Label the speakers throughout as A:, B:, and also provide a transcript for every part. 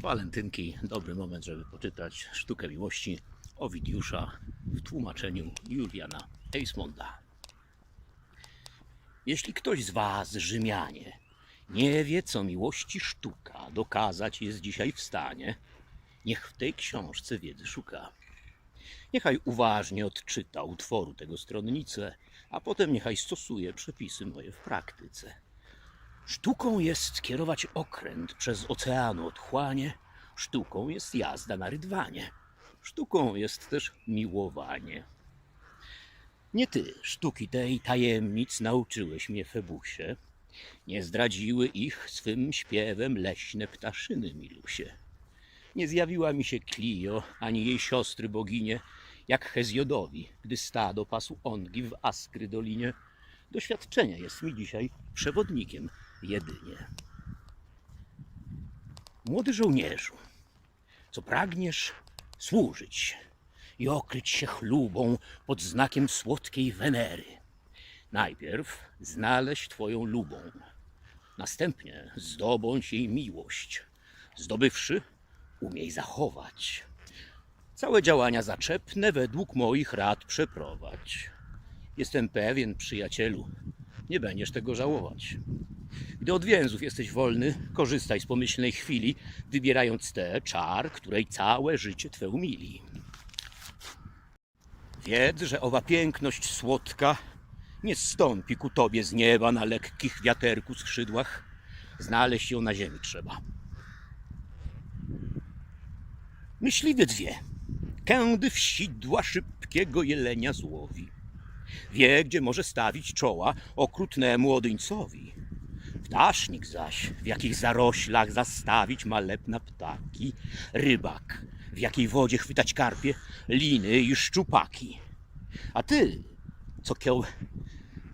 A: Walentynki, dobry moment, żeby poczytać sztukę miłości Owidiusza w tłumaczeniu Juliana Eismonda. Jeśli ktoś z Was, Rzymianie, nie wie, co miłości sztuka dokazać jest dzisiaj w stanie, niech w tej książce wiedzy szuka. Niechaj uważnie odczyta utworu tego stronnicę, a potem niechaj stosuje przepisy moje w praktyce. Sztuką jest kierować okręt przez oceanu otchłanie, sztuką jest jazda na rydwanie, sztuką jest też miłowanie. Nie ty sztuki tej tajemnic nauczyłeś mnie, Febusie, nie zdradziły ich swym śpiewem leśne ptaszyny, Milusie. Nie zjawiła mi się Clio, ani jej siostry boginie, jak Hezjodowi, gdy stado pasł ongi w Askry dolinie. Doświadczenie jest mi dzisiaj przewodnikiem jedynie. Młody żołnierzu, co pragniesz służyć i okryć się chlubą pod znakiem słodkiej Wenery. Najpierw znaleźć Twoją lubą, następnie zdobądź jej miłość. Zdobywszy, umiej zachować. Całe działania zaczepne według moich rad przeprowadź. Jestem pewien, przyjacielu, nie będziesz tego żałować. Gdy od więzów jesteś wolny, korzystaj z pomyślnej chwili, wybierając tę czar, której całe życie Twe umili. Wiedz, że owa piękność słodka nie zstąpi ku Tobie z nieba na lekkich wiaterku skrzydłach. Znaleźć ją na ziemi trzeba. Myśliwiec wie, kędy w sidła szybkiego jelenia złowi. Wie, gdzie może stawić czoła okrutnemu odyńcowi. Ptasznik zaś, w jakich zaroślach zastawić malebna ptaki. Rybak, w jakiej wodzie chwytać karpie, liny i szczupaki. A ty, co kieł...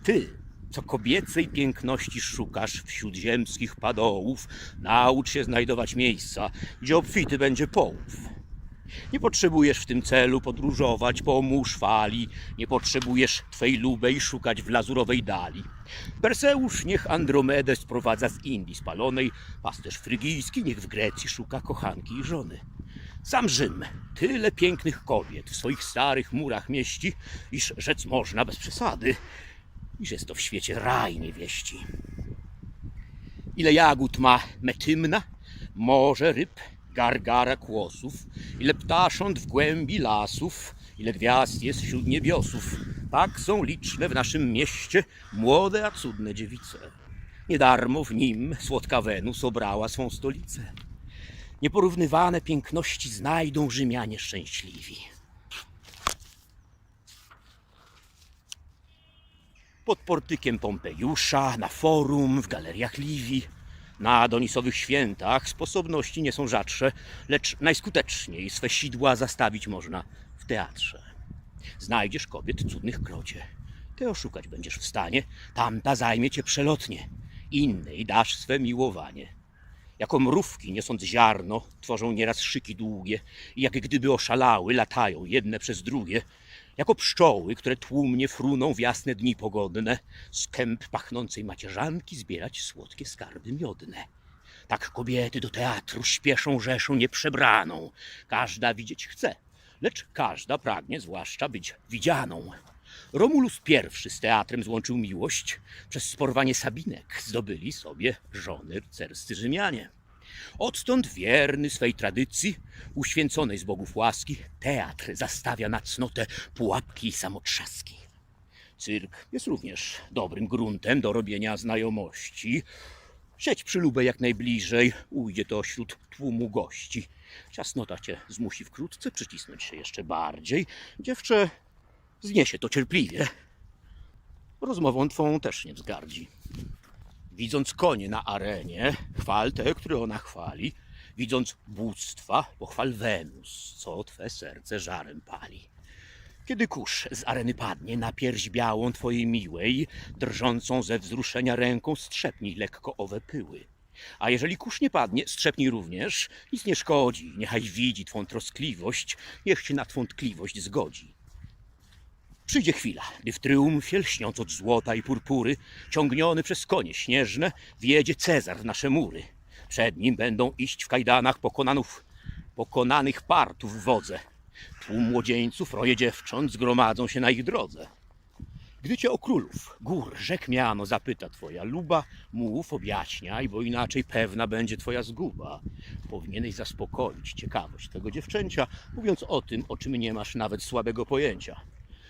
A: Ty, co kobiecej piękności szukasz wśród ziemskich padołów, naucz się znajdować miejsca, gdzie obfity będzie połów. Nie potrzebujesz w tym celu podróżować po mórz fali, nie potrzebujesz twej lubej szukać w lazurowej dali. Perseusz niech Andromedę sprowadza z Indii spalonej, pasterz frygijski niech w Grecji szuka kochanki i żony. Sam Rzym tyle pięknych kobiet w swoich starych murach mieści, iż rzec można bez przesady, iż jest to w świecie raj niewieści. Ile jagód ma metymna, morze ryb, gargara kłosów, ile ptasząt w głębi lasów, ile gwiazd jest wśród niebiosów. Tak są liczne w naszym mieście młode, a cudne dziewice. Niedarmo w nim słodka Wenus obrała swą stolicę. Nieporównywane piękności znajdą Rzymianie szczęśliwi. Pod portykiem Pompejusza, na forum, w galeriach Liwii, na adonisowych świętach sposobności nie są rzadsze, lecz najskuteczniej swe sidła zastawić można w teatrze. Znajdziesz kobiet cudnych krocie. Ty oszukać będziesz w stanie, tamta zajmie cię przelotnie. Innej dasz swe miłowanie. Jako mrówki niosąc ziarno, tworzą nieraz szyki długie i jak gdyby oszalały, latają jedne przez drugie. Jako pszczoły, które tłumnie fruną w jasne dni pogodne, z kęp pachnącej macierzanki zbierać słodkie skarby miodne. Tak kobiety do teatru śpieszą rzeszą nieprzebraną. Każda widzieć chce, lecz każda pragnie zwłaszcza być widzianą. Romulus I z teatrem złączył miłość, przez sporwanie Sabinek zdobyli sobie żony rycerscy Rzymianie. Odtąd wierny swej tradycji, uświęconej z bogów łaski, teatr zastawia na cnotę pułapki i samotrzaski. Cyrk jest również dobrym gruntem do robienia znajomości. Sieć przylubę jak najbliżej, ujdzie to wśród tłumu gości. Ciasnota cię zmusi wkrótce przycisnąć się jeszcze bardziej. Dziewczę zniesie to cierpliwie. Rozmową twą też nie wzgardzi. Widząc konie na arenie, chwal te, które ona chwali. Widząc bóstwa, pochwal Wenus, co twe serce żarem pali. Kiedy kurz z areny padnie na pierś białą twojej miłej, drżącą ze wzruszenia ręką strzepnij lekko owe pyły. A jeżeli kurz nie padnie, strzepnij również, nic nie szkodzi, niechaj widzi twą troskliwość, niech się na twą tkliwość zgodzi. Przyjdzie chwila, gdy w triumfie, lśniąc od złota i purpury, ciągniony przez konie śnieżne, wjedzie Cezar w nasze mury. Przed nim będą iść w kajdanach pokonanów, pokonanych partów w wodze. Tłum młodzieńców, roje dziewcząt zgromadzą się na ich drodze. Gdy cię o królów, gór, rzek miano zapyta twoja luba, mów, objaśniaj, bo inaczej pewna będzie twoja zguba. Powinieneś zaspokoić ciekawość tego dziewczęcia, mówiąc o tym, o czym nie masz nawet słabego pojęcia.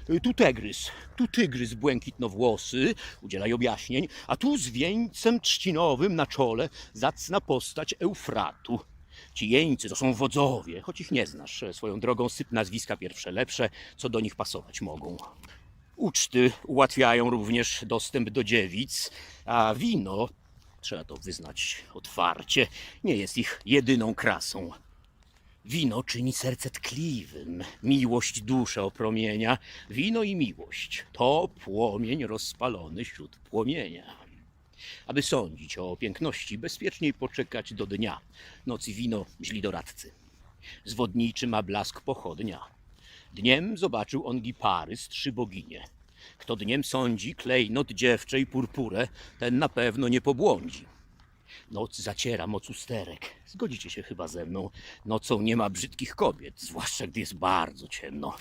A: Y, Tu tygrys, tu tygrys błękitnowłosy, udzielaj objaśnień, a tu z wieńcem trzcinowym na czole zacna postać Eufratu. Ci jeńcy to są wodzowie, choć ich nie znasz. Swoją drogą syp nazwiska pierwsze lepsze, co do nich pasować mogą. Uczty ułatwiają również dostęp do dziewic, a wino, trzeba to wyznać otwarcie, nie jest ich jedyną krasą. Wino czyni serce tkliwym, miłość duszę opromienia. Wino i miłość to płomień rozpalony wśród płomienia. Aby sądzić o piękności, bezpieczniej poczekać do dnia. Nocy wino źli doradcy. Zwodniczy ma blask pochodnia. Dniem zobaczył on gipary z trzy boginie. Kto dniem sądzi klejnot dziewczę i purpurę, ten na pewno nie pobłądzi. Noc zaciera moc usterek. Zgodzicie się chyba ze mną. Nocą nie ma brzydkich kobiet, zwłaszcza gdy jest bardzo ciemno.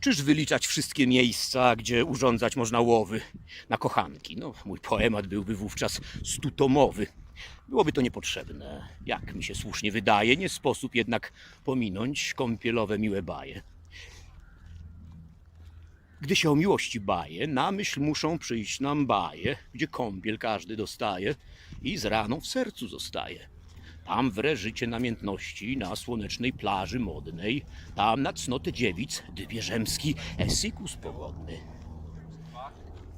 A: Czyż wyliczać wszystkie miejsca, gdzie urządzać można łowy na kochanki? No, mój poemat byłby wówczas stutomowy. Byłoby to niepotrzebne. Jak mi się słusznie wydaje, nie sposób jednak pominąć kąpielowe miłe baje. Gdy się o miłości baje, na myśl muszą przyjść nam baje, gdzie kąpiel każdy dostaje i z raną w sercu zostaje. Tam wre życie namiętności na słonecznej plaży modnej, tam na cnotę dziewic dybie rzymski esykus pogodny.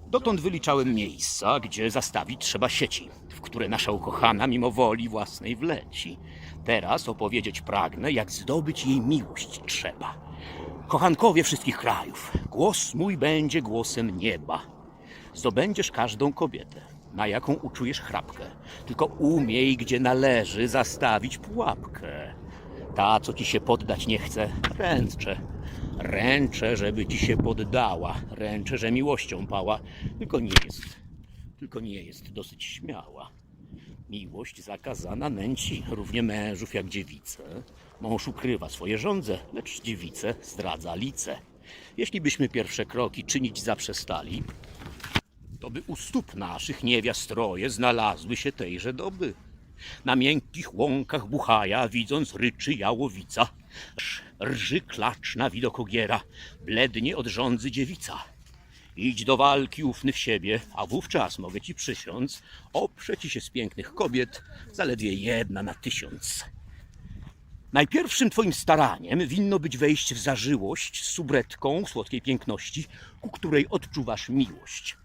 A: Dotąd wyliczałem miejsca, gdzie zastawić trzeba sieci, w które nasza ukochana mimo woli własnej wleci. Teraz opowiedzieć pragnę, jak zdobyć jej miłość trzeba. Kochankowie wszystkich krajów, głos mój będzie głosem nieba. Zdobędziesz każdą kobietę, na jaką uczujesz chrapkę. Tylko umiej, gdzie należy zastawić pułapkę. Ta, co ci się poddać nie chce, ręczę. Ręczę, żeby ci się poddała. Ręczę, że miłością pała. Tylko nie jest, tylko nie jest dosyć śmiała. Miłość zakazana nęci równie mężów jak dziewice. Mąż ukrywa swoje żądze, lecz dziewice zdradza lice. Jeśli byśmy pierwsze kroki czynić zaprzestali, to by u stóp naszych niewiast troje znalazły się tejże doby. Na miękkich łąkach buchaja, widząc ryczy jałowica, rży klacz na widok ogiera, blednie od żądzy dziewica. Idź do walki ufny w siebie, a wówczas mogę ci przysiąc, oprze ci się z pięknych kobiet zaledwie jedna na tysiąc. Najpierwszym twoim staraniem winno być wejść w zażyłość z subretką słodkiej piękności, ku której odczuwasz miłość.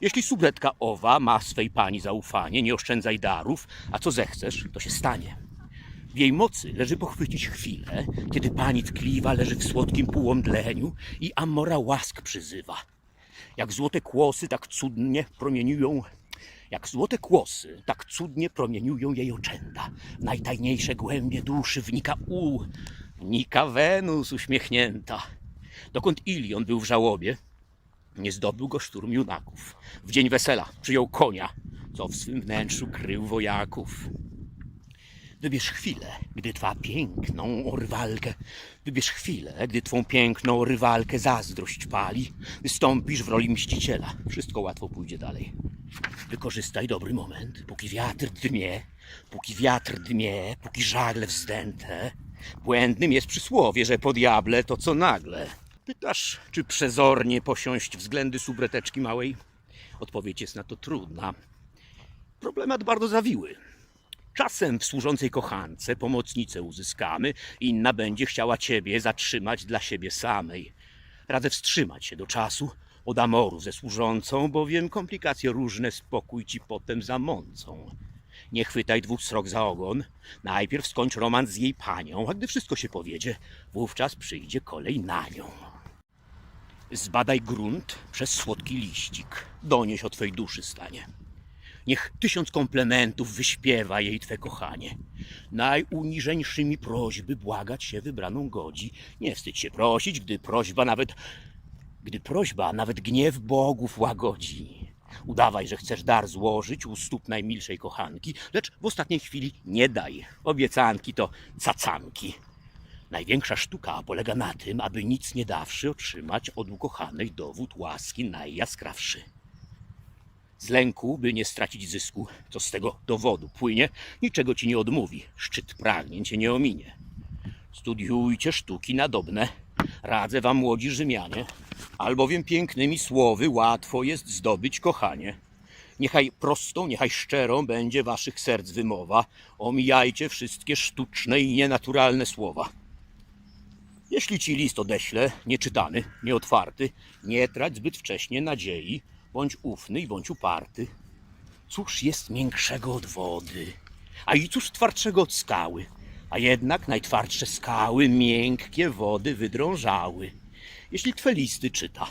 A: Jeśli subretka owa ma swej pani zaufanie, nie oszczędzaj darów, a co zechcesz, to się stanie. W jej mocy leży pochwycić chwilę, kiedy pani tkliwa leży w słodkim półomdleniu i Amora łask przyzywa. Jak złote kłosy tak cudnie promieniują, jak złote kłosy tak cudnie promieniują jej oczęta. W najtajniejsze głębie duszy wnika u, wnika Wenus uśmiechnięta. Dokąd Ilion był w żałobie, nie zdobył go szturm junaków. W dzień wesela przyjął konia, co w swym wnętrzu krył wojaków. Wybierz chwilę, gdy twa piękną rywalkę, wybierz chwilę, gdy twą piękną rywalkę zazdrość pali, wystąpisz w roli mściciela. Wszystko łatwo pójdzie dalej. Wykorzystaj dobry moment, póki wiatr dmie, póki wiatr dmie, póki żagle wzdęte. Błędnym jest przysłowie, że po diable to co nagle. Pytasz, czy przezornie posiąść względy subreteczki małej? Odpowiedź jest na to trudna. Problemat bardzo zawiły. Czasem w służącej kochance pomocnicę uzyskamy, inna będzie chciała ciebie zatrzymać dla siebie samej. Radzę wstrzymać się do czasu od amoru ze służącą, bowiem komplikacje różne spokój ci potem zamącą. Nie chwytaj dwóch srok za ogon. Najpierw skończ romans z jej panią, a gdy wszystko się powiedzie, wówczas przyjdzie kolej na nią. Zbadaj grunt przez słodki liścik. Donieś o twej duszy stanie. Niech tysiąc komplementów wyśpiewa jej twe kochanie. Najuniżeńszymi prośby błagać się wybraną godzi. Nie wstydź się prosić, gdy prośba nawet, gdy prośba nawet gniew bogów łagodzi. Udawaj, że chcesz dar złożyć u stóp najmilszej kochanki, lecz w ostatniej chwili nie daj. Obiecanki to cacanki. Największa sztuka polega na tym, aby nic nie dawszy otrzymać od ukochanej dowód łaski najjaskrawszy. Z lęku, by nie stracić zysku, co z tego dowodu płynie, niczego ci nie odmówi, szczyt pragnień cię nie ominie. Studiujcie sztuki nadobne, radzę wam młodzi Rzymianie, albowiem pięknymi słowy łatwo jest zdobyć kochanie. Niechaj prostą, niechaj szczerą będzie waszych serc wymowa, omijajcie wszystkie sztuczne i nienaturalne słowa. Jeśli ci list odeślę, nieczytany, nieotwarty, nie trać zbyt wcześnie nadziei, bądź ufny i bądź uparty. Cóż jest miększego od wody, a i cóż twardszego od skały, a jednak najtwardsze skały miękkie wody wydrążały. Jeśli twe listy czyta,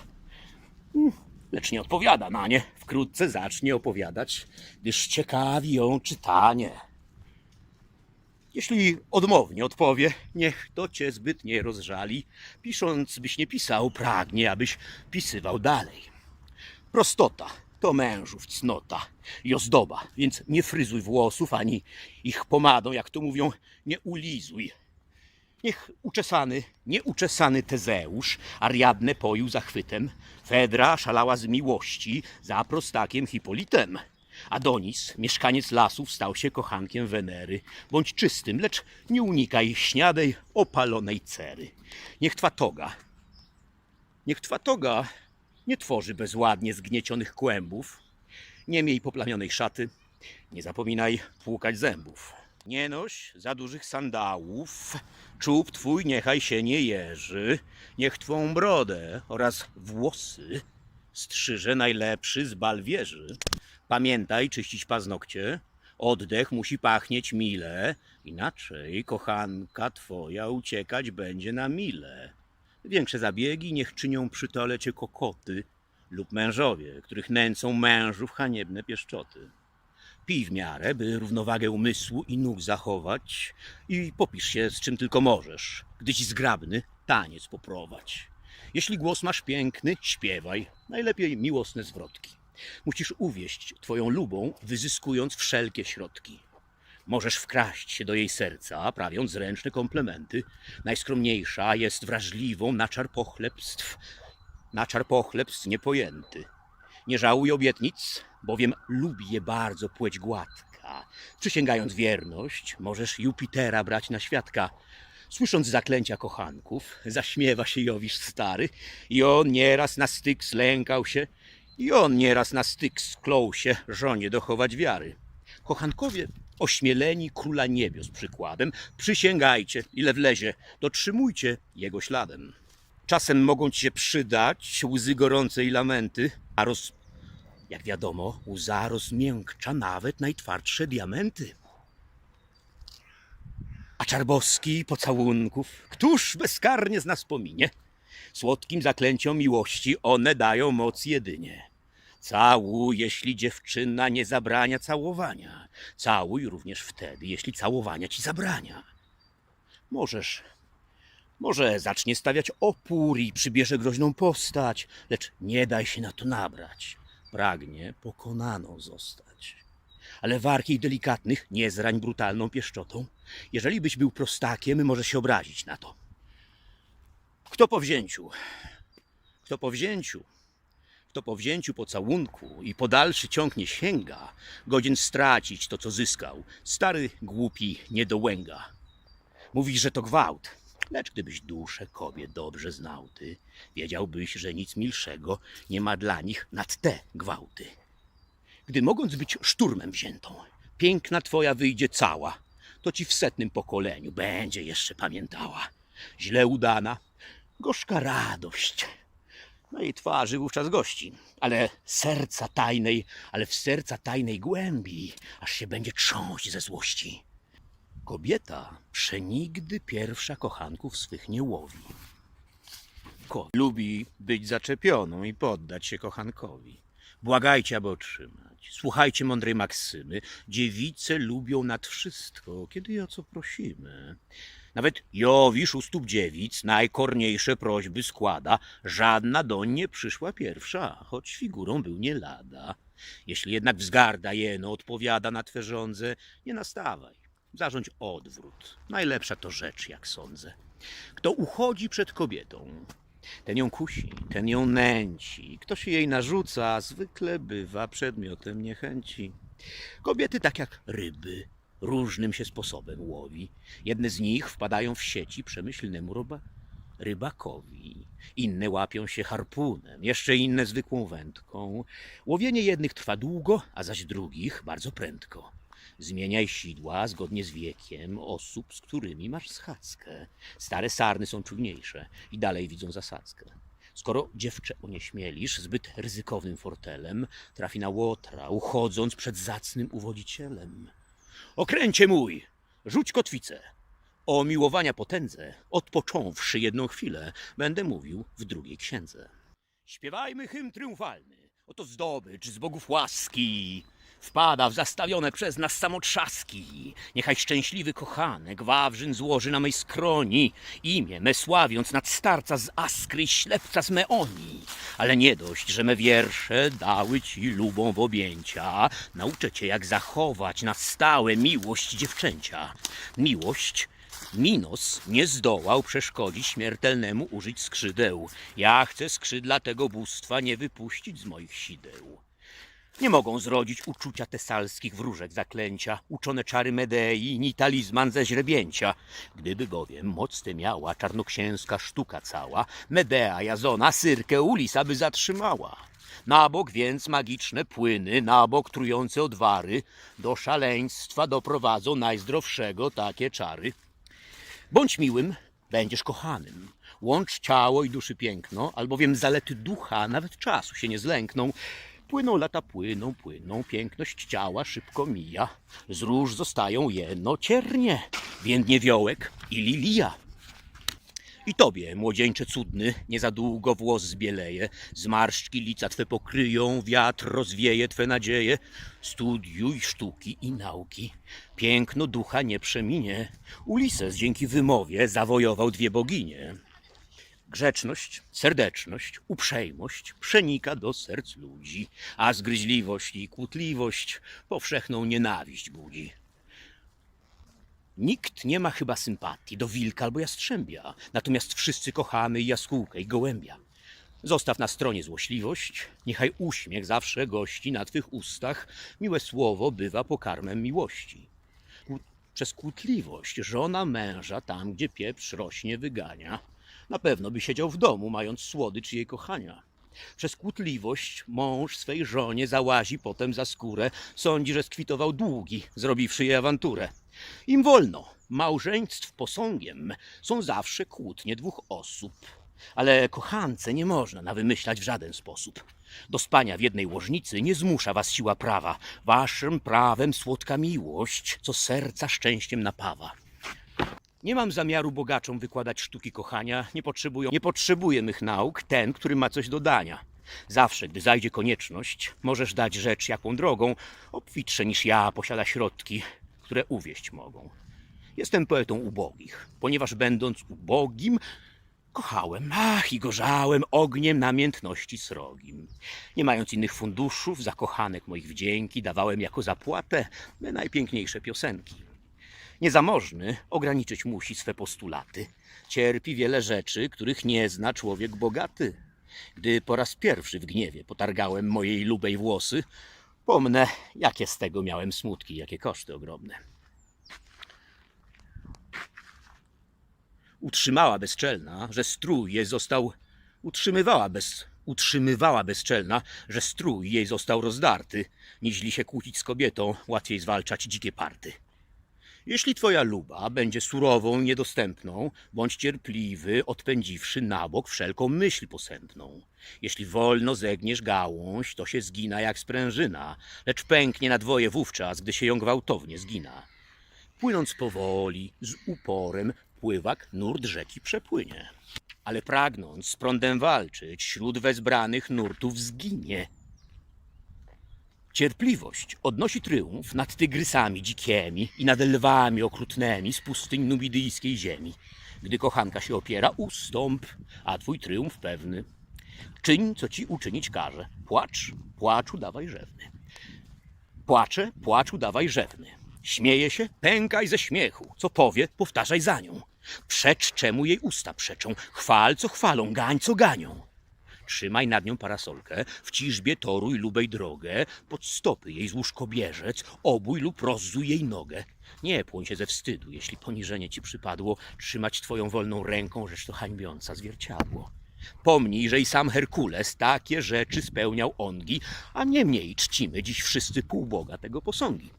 A: mm, lecz nie odpowiada na nie, wkrótce zacznie opowiadać, gdyż ciekawi ją czytanie. Jeśli odmownie odpowie, niech to cię zbyt nie rozżali. Pisząc byś nie pisał, pragnie, abyś pisywał dalej. Prostota to mężów cnota i ozdoba, więc nie fryzuj włosów, ani ich pomadą, jak to mówią, nie ulizuj. Niech uczesany, nieuczesany Tezeusz Ariadnę poił zachwytem, Fedra szalała z miłości za prostakiem Hipolitem. Adonis, mieszkaniec lasów, stał się kochankiem Wenery. Bądź czystym, lecz nie unikaj śniadej opalonej cery. Niech twa toga, niech twa toga nie tworzy bezładnie zgniecionych kłębów. Nie miej poplamionej szaty, nie zapominaj płukać zębów. Nie noś za dużych sandałów, czub twój niechaj się nie jeży, niech twą brodę oraz włosy strzyże najlepszy z bal wieży. Pamiętaj czyścić paznokcie, oddech musi pachnieć mile, inaczej kochanka twoja uciekać będzie na mile. Większe zabiegi niech czynią przy toalecie kokoty lub mężowie, których nęcą mężów haniebne pieszczoty. Pij w miarę, by równowagę umysłu i nóg zachować i popisz się z czym tylko możesz. Gdyś zgrabny, taniec poprowadź. Jeśli głos masz piękny, śpiewaj, najlepiej miłosne zwrotki. Musisz uwieść twoją lubą, wyzyskując wszelkie środki. Możesz wkraść się do jej serca, prawiąc zręczne komplementy. Najskromniejsza jest wrażliwą na czar pochlebstw, na czar pochlebstw niepojęty. Nie żałuj obietnic, bowiem lubi je bardzo płeć gładka. Przysięgając wierność, możesz Jupitera brać na świadka. Słysząc zaklęcia kochanków, zaśmiewa się Jowisz stary i on nieraz na styk slękał się i on nieraz na styk sklął się żonie dochować wiary. Kochankowie, ośmieleni króla niebios przykładem, przysięgajcie, ile wlezie, dotrzymujcie jego śladem. Czasem mogą ci się przydać łzy gorące i lamenty, a roz... jak wiadomo, łza rozmiękcza nawet najtwardsze diamenty. A czarboski pocałunków, któż bezkarnie z nas pominie? Słodkim zaklęciom miłości one dają moc jedynie. Całuj, jeśli dziewczyna nie zabrania całowania. Całuj również wtedy, jeśli całowania ci zabrania. Możesz, może zacznie stawiać opór i przybierze groźną postać, lecz nie daj się na to nabrać. Pragnie pokonaną zostać. Ale warki i delikatnych nie zrań brutalną pieszczotą. Jeżeli byś był prostakiem, może się obrazić na to. Kto po wzięciu? Kto po wzięciu? Kto po wzięciu pocałunku i po dalszy ciąg nie sięga, godzien stracić to, co zyskał. Stary, głupi, niedołęga. Mówisz, że to gwałt. Lecz gdybyś duszę kobiet dobrze znał ty, wiedziałbyś, że nic milszego nie ma dla nich nad te gwałty. Gdy mogąc być szturmem wziętą, piękna twoja wyjdzie cała, to ci w setnym pokoleniu będzie jeszcze pamiętała. Źle udana, gorzka radość na jej twarzy wówczas gości, ale serca tajnej, ale w serca tajnej głębi, aż się będzie trząść ze złości. Kobieta przenigdy pierwsza kochanków swych nie łowi. Lubi być zaczepioną i poddać się kochankowi. Błagajcie, aby otrzymać. Słuchajcie mądrej maksymy. Dziewice lubią nad wszystko, kiedy je o co prosimy. Nawet Jowisz u stóp dziewic najkorniejsze prośby składa. Żadna doń nie przyszła pierwsza, choć figurą był nie lada. Jeśli jednak wzgarda jeno odpowiada na twe żądze, nie nastawaj. Zarządź odwrót. Najlepsza to rzecz, jak sądzę. Kto uchodzi przed kobietą, ten ją kusi, ten ją nęci. Kto się jej narzuca, zwykle bywa przedmiotem niechęci. Kobiety tak jak ryby, różnym się sposobem łowi. Jedne z nich wpadają w sieci przemyślnemu roba, rybakowi. Inne łapią się harpunem, jeszcze inne zwykłą wędką. Łowienie jednych trwa długo, a zaś drugich bardzo prędko. Zmieniaj sidła zgodnie z wiekiem osób, z którymi masz schadzkę. Stare sarny są czujniejsze i dalej widzą zasadzkę. Skoro dziewczę onieśmielisz zbyt ryzykownym fortelem, trafi na łotra, uchodząc przed zacnym uwodzicielem. Okręcie mój, rzuć kotwicę. O miłowania potędze, odpocząwszy jedną chwilę, będę mówił w drugiej księdze. Śpiewajmy hymn triumfalny, oto zdobycz z bogów łaski. Wpada w zastawione przez nas samotrzaski. Niechaj szczęśliwy kochanek Wawrzyn złoży na mej skroni imię me sławiąc nad starca z Askry ślepca z Meonii. Ale nie dość, że me wiersze dały ci lubą w objęcia. Nauczę cię, jak zachować na stałe miłość dziewczęcia. Miłość Minos nie zdołał przeszkodzić śmiertelnemu użyć skrzydeł. Ja chcę skrzydła tego bóstwa nie wypuścić z moich sideł. Nie mogą zrodzić uczucia tesalskich wróżek zaklęcia, uczone czary Medei, ni talizman ze źrebięcia. Gdyby bowiem moc tę miała czarnoksięska sztuka cała, Medea, Jazona, Syrkę, Ulisa by zatrzymała. Na bok więc magiczne płyny, na bok trujące odwary, do szaleństwa doprowadzą najzdrowszego takie czary. Bądź miłym, będziesz kochanym. Łącz ciało i duszy piękno, albowiem zalety ducha nawet czasu się nie zlękną. Płyną lata, płyną, płyną, piękność ciała szybko mija. Z róż zostają jeno ciernie, więdnie wiołek i lilia. I tobie, młodzieńcze cudny, nie za długo włos zbieleje, zmarszczki lica twe pokryją, wiatr rozwieje twe nadzieje. Studiuj sztuki i nauki, piękno ducha nie przeminie. Ulises dzięki wymowie zawojował dwie boginie. Grzeczność, serdeczność, uprzejmość przenika do serc ludzi, a zgryźliwość i kłótliwość powszechną nienawiść budzi. Nikt nie ma chyba sympatii do wilka albo jastrzębia, natomiast wszyscy kochamy jaskółkę i gołębia. Zostaw na stronie złośliwość, niechaj uśmiech zawsze gości na twych ustach, miłe słowo bywa pokarmem miłości. Przez kłótliwość żona męża tam, gdzie pieprz rośnie, wygania. Na pewno by siedział w domu, mając słodycz jej kochania. Przez kłótliwość mąż swej żonie załazi potem za skórę, sądzi, że skwitował długi, zrobiwszy jej awanturę. Im wolno, małżeństw posągiem są zawsze kłótnie dwóch osób. Ale kochance nie można nawymyślać w żaden sposób. Do spania w jednej łożnicy nie zmusza was siła prawa. Waszym prawem słodka miłość, co serca szczęściem napawa. Nie mam zamiaru bogaczom wykładać sztuki kochania, nie, potrzebują, nie potrzebuję mych nauk ten, który ma coś do dania. Zawsze, gdy zajdzie konieczność, możesz dać rzecz jaką drogą, obfitsze niż ja posiada środki, które uwieść mogą. Jestem poetą ubogich, ponieważ będąc ubogim, kochałem, ach i gorzałem ogniem namiętności srogim. Nie mając innych funduszów, za kochanek moich wdzięki dawałem jako zapłatę me najpiękniejsze piosenki. Niezamożny ograniczyć musi swe postulaty. Cierpi wiele rzeczy, których nie zna człowiek bogaty. Gdy po raz pierwszy w gniewie potargałem mojej lubej włosy, pomnę, jakie z tego miałem smutki, jakie koszty ogromne. Utrzymała bezczelna, że strój jej został utrzymywała bez utrzymywała bezczelna, że strój jej został rozdarty. Niźli się kłócić z kobietą, łatwiej zwalczać dzikie party. Jeśli twoja luba będzie surową i niedostępną, bądź cierpliwy, odpędziwszy na bok wszelką myśl posępną. Jeśli wolno zegniesz gałąź, to się zgina jak sprężyna, lecz pęknie na dwoje wówczas, gdy się ją gwałtownie zgina. Płynąc powoli, z uporem, pływak nurt rzeki przepłynie. Ale pragnąc z prądem walczyć, wśród wezbranych nurtów zginie. Cierpliwość odnosi tryumf nad tygrysami dzikiemi i nad lwami okrutnymi z pustyń numidyjskiej ziemi. Gdy kochanka się opiera, ustąp, a twój tryumf pewny. Czyń, co ci uczynić każe. Płacz, płaczu dawaj rzewny. Płacze, płaczu dawaj rzewny. Śmieje się, pękaj ze śmiechu. Co powie, powtarzaj za nią. Przecz, czemu jej usta przeczą. Chwal, co chwalą, gań, co ganią. Trzymaj nad nią parasolkę, w ciżbie toruj lubej drogę, pod stopy jej złóż kobierzec, obój lub rozzuj jej nogę. Nie płoń się ze wstydu, jeśli poniżenie ci przypadło, trzymać twoją wolną ręką, rzecz to hańbiąca zwierciadło. Pomnij, że i sam Herkules takie rzeczy spełniał ongi, a nie mniej czcimy dziś wszyscy półboga tego posągi.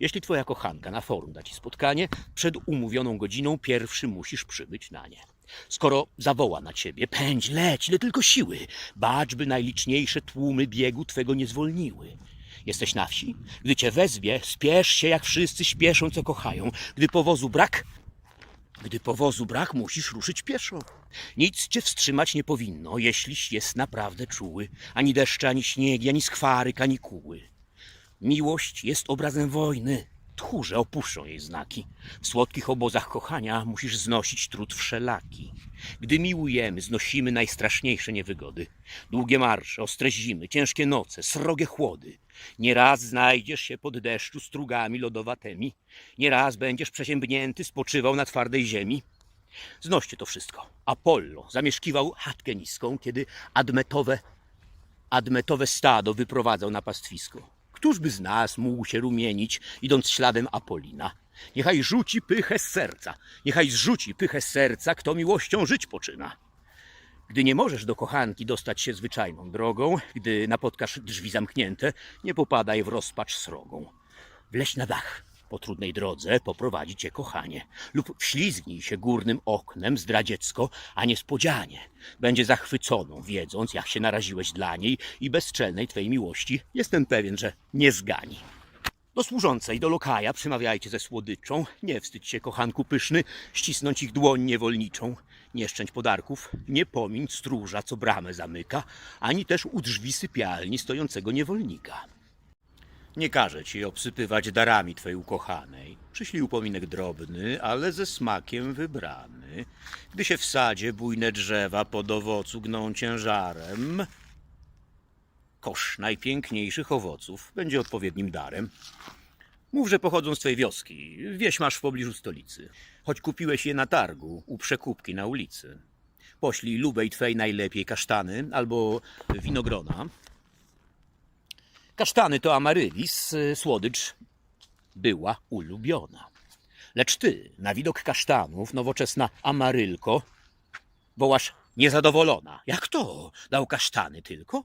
A: Jeśli twoja kochanka na forum da ci spotkanie, przed umówioną godziną pierwszy musisz przybyć na nie. Skoro zawoła na ciebie, pędź, leć, ile tylko siły, bacz, by najliczniejsze tłumy biegu twego nie zwolniły. Jesteś na wsi? Gdy cię wezwie, spiesz się, jak wszyscy śpieszą, co kochają. Gdy powozu brak, gdy powozu brak, musisz ruszyć pieszo. Nic cię wstrzymać nie powinno, jeśliś jest naprawdę czuły. Ani deszcze, ani śniegi, ani skwary, kanikuły. Miłość jest obrazem wojny. Tchórze opuszczą jej znaki. W słodkich obozach kochania musisz znosić trud wszelaki. Gdy miłujemy, znosimy najstraszniejsze niewygody. Długie marsze, ostre zimy, ciężkie noce, srogie chłody. Nieraz znajdziesz się pod deszczu strugami lodowatymi. Nieraz będziesz przeziębnięty, spoczywał na twardej ziemi. Znoście to wszystko. Apollo zamieszkiwał chatkę niską, kiedy admetowe, admetowe stado wyprowadzał na pastwisko. Któż by z nas mógł się rumienić, idąc śladem Apolina? Niechaj rzuci pychę z serca, niechaj zrzuci pychę z serca, kto miłością żyć poczyna. Gdy nie możesz do kochanki dostać się zwyczajną drogą, gdy napotkasz drzwi zamknięte, nie popadaj w rozpacz srogą. Wleź na dach, po trudnej drodze poprowadzi cię kochanie, lub wślizgnij się górnym oknem zdradziecko, a niespodzianie. Będzie zachwyconą, wiedząc, jak się naraziłeś dla niej i bezczelnej twej miłości, jestem pewien, że nie zgani. Do służącej, do lokaja przemawiajcie ze słodyczą, nie wstydź się, kochanku pyszny, ścisnąć ich dłoń niewolniczą. Nie szczęść podarków, nie pomiń stróża, co bramę zamyka, ani też u drzwi sypialni stojącego niewolnika. Nie każę ci obsypywać darami twej ukochanej. Przyślij upominek drobny, ale ze smakiem wybrany. Gdy się w sadzie bujne drzewa pod owocu gną ciężarem, kosz najpiękniejszych owoców będzie odpowiednim darem. Mów, że pochodzą z twej wioski. Wieś masz w pobliżu stolicy. Choć kupiłeś je na targu, u przekupki na ulicy. Poślij lubej twej najlepiej kasztany albo winogrona. Kasztany to amarylis, y, słodycz była ulubiona. Lecz ty, na widok kasztanów, nowoczesna amarylko, wołasz niezadowolona. Jak to? Dał kasztany tylko?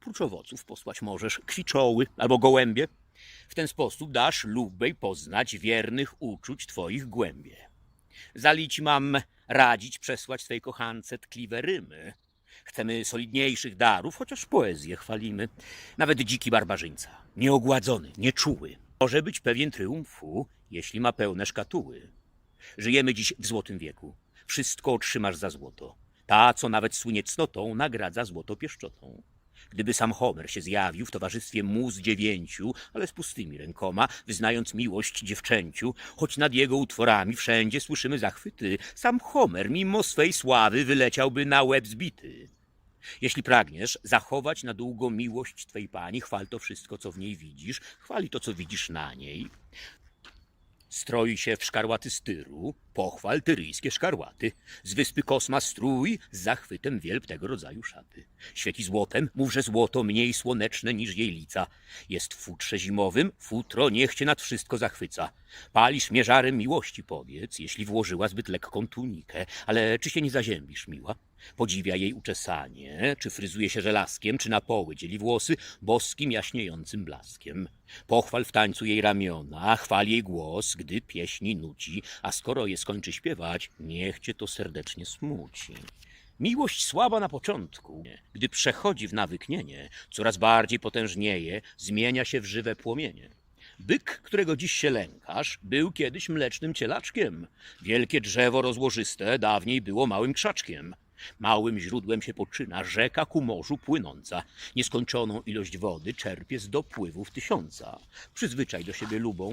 A: Prócz owoców posłać możesz kwiczoły albo gołębie. W ten sposób dasz lubej poznać wiernych uczuć twoich głębie. Zalić mam radzić przesłać twej kochance tkliwe rymy. Chcemy solidniejszych darów, chociaż poezję chwalimy. Nawet dziki barbarzyńca, nieogładzony, nieczuły, może być pewien triumfu, jeśli ma pełne szkatuły. Żyjemy dziś w złotym wieku. Wszystko otrzymasz za złoto. Ta, co nawet słynie cnotą, nagradza złoto pieszczotą. Gdyby sam Homer się zjawił w towarzystwie mus dziewięciu, ale z pustymi rękoma, wyznając miłość dziewczęciu, choć nad jego utworami wszędzie słyszymy zachwyty, sam Homer mimo swej sławy wyleciałby na łeb zbity. Jeśli pragniesz zachować na długo miłość Twej Pani, chwal to wszystko, co w niej widzisz, chwali to, co widzisz na niej. Stroi się w szkarłaty styru, pochwal tyryjskie szkarłaty. Z wyspy kosma strój, z zachwytem wielb tego rodzaju szaty. Świeci złotem, mów, że złoto mniej słoneczne niż jej lica. Jest w futrze zimowym, futro niech cię nad wszystko zachwyca. Palisz mierzarem miłości, powiedz, jeśli włożyła zbyt lekką tunikę, ale czy się nie zaziębisz, miła? Podziwia jej uczesanie, czy fryzuje się żelazkiem, czy na poły dzieli włosy boskim jaśniejącym blaskiem. Pochwal w tańcu jej ramiona, chwal jej głos, gdy pieśni nuci, a skoro je skończy śpiewać, niech cię to serdecznie smuci. Miłość słaba na początku, gdy przechodzi w nawyknienie, coraz bardziej potężnieje, zmienia się w żywe płomienie. Byk, którego dziś się lękasz, był kiedyś mlecznym cielaczkiem. Wielkie drzewo rozłożyste dawniej było małym krzaczkiem. Małym źródłem się poczyna rzeka ku morzu płynąca. Nieskończoną ilość wody czerpie z dopływów tysiąca. Przyzwyczaj do siebie lubą,